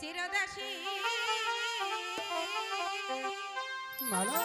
চিরদাসী। মালা।